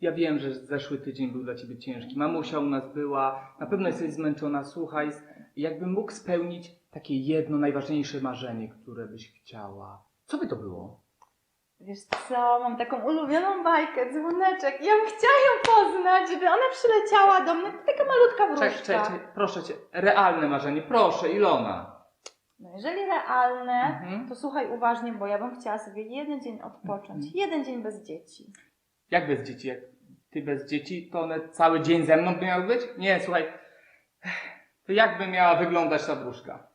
Ja wiem, że zeszły tydzień był dla ciebie ciężki. Mamusia u nas była, na pewno jesteś zmęczona. Słuchaj, jakbym mógł spełnić takie jedno najważniejsze marzenie, które byś chciała. Co by to było? Wiesz co, mam taką ulubioną bajkę, dzwoneczek. Ja bym chciała ją poznać, żeby ona przyleciała do mnie. Taka malutka wróżka. Czekaj, czekaj, proszę cię, realne marzenie, proszę, Ilona. No jeżeli realne, Mhm. to słuchaj uważnie, bo ja bym chciała sobie jeden dzień odpocząć. Mhm. Jeden dzień bez dzieci. Jak bez dzieci? Jak ty bez dzieci, to one cały dzień ze mną by miały być? Nie, słuchaj, to jakby miała wyglądać ta wróżka?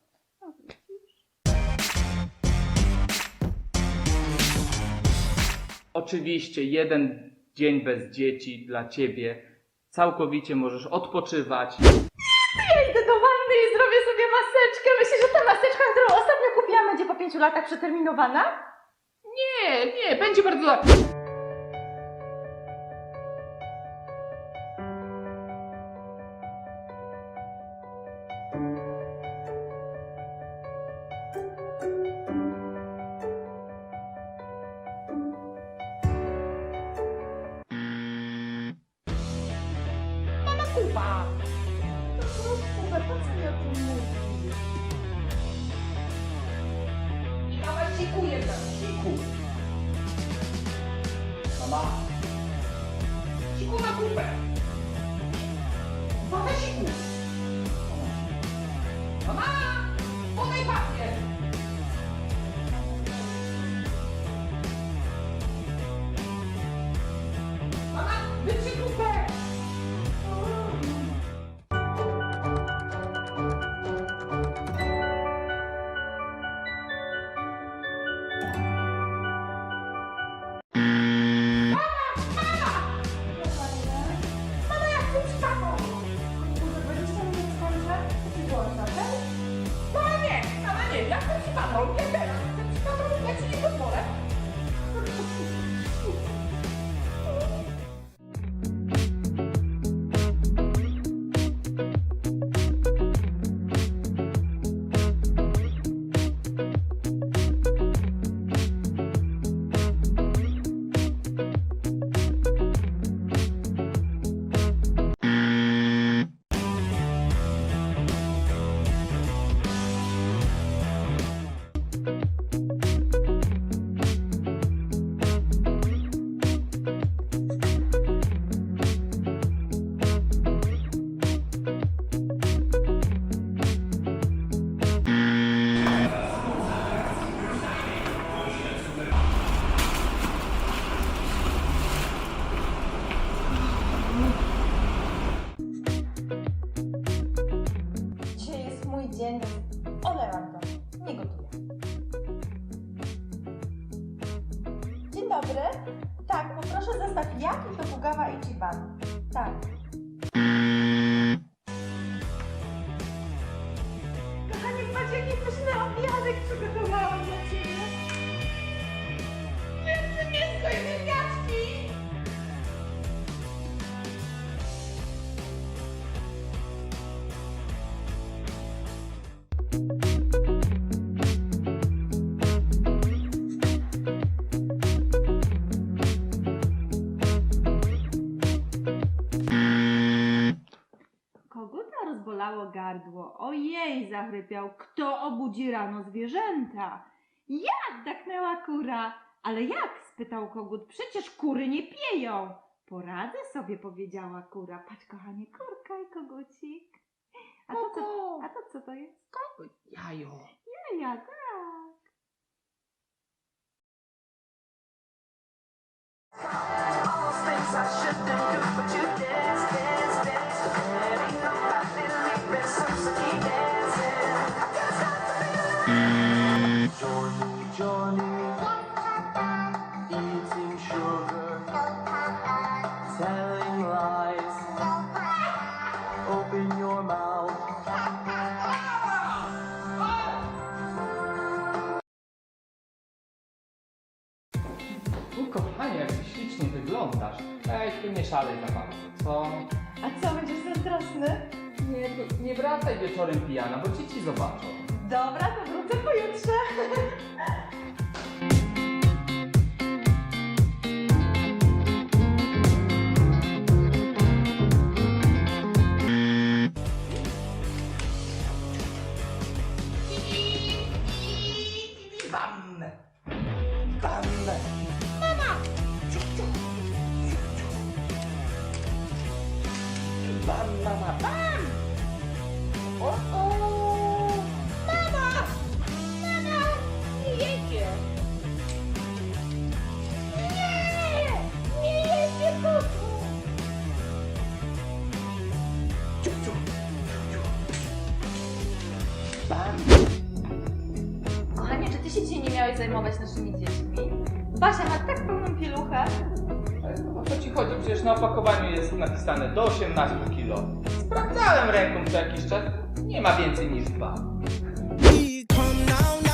Oczywiście jeden dzień bez dzieci dla ciebie. Całkowicie możesz odpoczywać. Ja idę do wanny i zrobię sobie maseczkę. Myślisz, że ta maseczka, którą ostatnio kupiłam, będzie po pięciu latach przeterminowana? Nie, nie, będzie bardzo. Mama kupa! Super, po co mi o tym mówisz? Mama sikuje tam, siku. Mama. Siku na kupę. Mama nie, ja chcę Mój dzień, olewam to. Nie gotuję. Dzień dobry. Tak, poproszę zestaw jaki to bugawa i chiban. Tak. Gardło. Ojej, zachrypiał. Kto obudzi rano zwierzęta? Jak? Daknęła kura. Ale jak? spytał kogut. Przecież kury nie pieją. Poradzę sobie, powiedziała kura. Patrz, kochanie, kurka i kogucik. A to co, a to, co to jest? Jajo. Jaja, tak. Johnny, wyglądasz. Ej, ty nie szalej za bardzo, co? A co, będziesz zazdrosny? Nie, nie wracaj wieczorem pijana, bo dzieci zobaczą. Dobra, to wrócę pojutrze. Bam, mama, bam! O, o! Mama! Mama! Nie jedzie! Nie! Nie jedzie kotu! Bam! Kochanie, czy ty się dzisiaj nie miałeś zajmować naszymi dziećmi? Basia ma tak pełną pieluchę. Co ci chodzi? Przecież na opakowaniu jest napisane do 18 kg. Sprawdzałem ręką co jakiś czas. Nie ma więcej niż dwa. Come now,